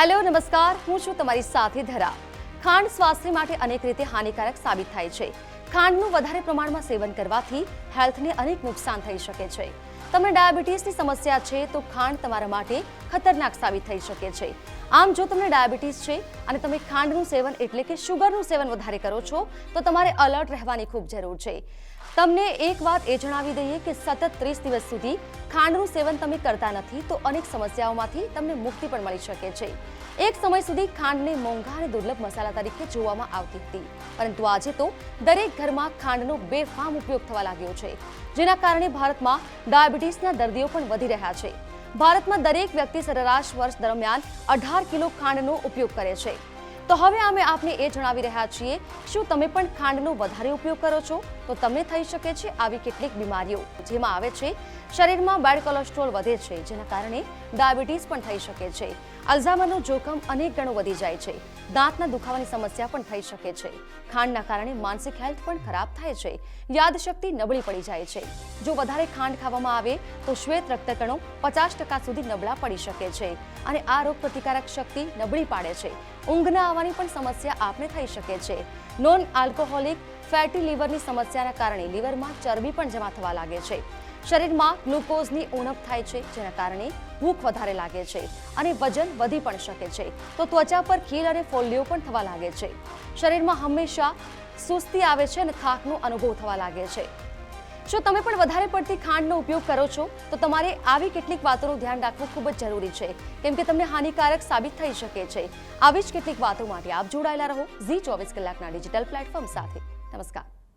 Hello, નમસ્કાર. હું છું તમારી સાથે ધરા. ખાંડ સ્વાસ્થ્ય માટે અનેક રીતે હાનિકારક સાબિત થાય છે. ખાંડનું વધારે પ્રમાણમાં સેવન કરવાથી હેલ્થને અનેક નુકસાન થઈ શકે છે. તમને ડાયાબિટીસની સમસ્યા છે તો ખાંડ તમારા માટે ખતરનાક સાબિત થઈ શકે છે. આમ જો તમને ડાયાબિટીસ છે અને તમે ખાંડનું સેવન એટલે કે શુગરનું સેવન વધારે કરો છો, તો તમારે અલર્ટ રહેવાની ખૂબ જરૂર છે. તમને એક વાત એ જણાવી દઈએ કે સતત ત્રીસ દિવસ સુધી ખાંડનું સેવન તમે કરતા નથી, તો અનેક સમસ્યાઓમાંથી તમને મુક્તિ પણ મળી શકે છે. એક સમય સુધી ખાંડને મોંઘા અને દુર્લભ મસાલા તરીકે જોવામાં આવતી હતી. પરંતુ આજે તો દરેક ઘરમાં ખાંડનો બેફામ ઉપયોગ થવા લાગ્યો છે, જેના કારણે ભારતમાં ડાયાબિટીસના દર્દીઓ પણ વધી રહ્યા છે. ભારતમાં દરેક વ્યક્તિ સરેરાશ વર્ષ દરમિયાન અઢાર કિલો ખાંડનો ઉપયોગ કરે છે. તો હવે અમે આપને એ જણાવી રહ્યા છીએ, શું તમે પણ ખાંડનો વધારે ઉપયોગ કરો છો? તો તમને થઈ શકે છે આવી કેટલીક બીમારીઓ, જેમાં આવે છે, શરીરમાં બેડ કોલેસ્ટ્રોલ વધે છે, જેના કારણે ડાયાબિટીસ પણ થઈ શકે છે. અલ્ઝામરનું જોખમ અનેક ગણું વધી જાય છે. દાંતના દુખાવાની સમસ્યા પણ થઈ શકે છે. ખાંડના કારણે માનસિક હેલ્થ પણ ખરાબ થાય છે. યાદશક્તિ નબળી પડી જાય છે. જો વધારે ખાંડ ખાવામાં આવે, તો શ્વેત રક્તકણો પચાસ ટકા સુધી નબળા પડી શકે છે અને આ રોગ પ્રતિકારક શક્તિ નબળી પાડે છે. ઊંઘ ના આવવાની પણ સમસ્યા આપને થઈ શકે છે. નોન આલ્કોહોલિક ફેટી લીવરની સમસ્યાના કારણે લીવરમાં ચરબી પણ જમા થવા લાગે છે. શરીરમાં ગ્લુકોઝની ઉણપ થાય છે, જેના કારણે ભૂખ વધારે લાગે છે અને વજન વધી પણ શકે છે. તો ત્વચા પર ખીલ અને ફોલ્લીઓ પણ થવા લાગે છે. શરીરમાં હંમેશા સુસ્તી આવે છે અને થાકનો અનુભવ થવા લાગે છે. જો તમે પણ વધારે પડતી ખાંડનો ઉપયોગ કરો છો, તો તમારે આવી કેટલીક વાતોનું ધ્યાન રાખવું ખૂબ જ જરૂરી છે. કેમ કે તમને હાનિકારક સાબિત થઈ શકે છે. આવી જ કેટલીક વાતો માટે આપ જોડાયેલા રહો ઝી ચોવીસ કલાકના ડિજિટલ પ્લેટફોર્મ સાથે. નમસ્કાર.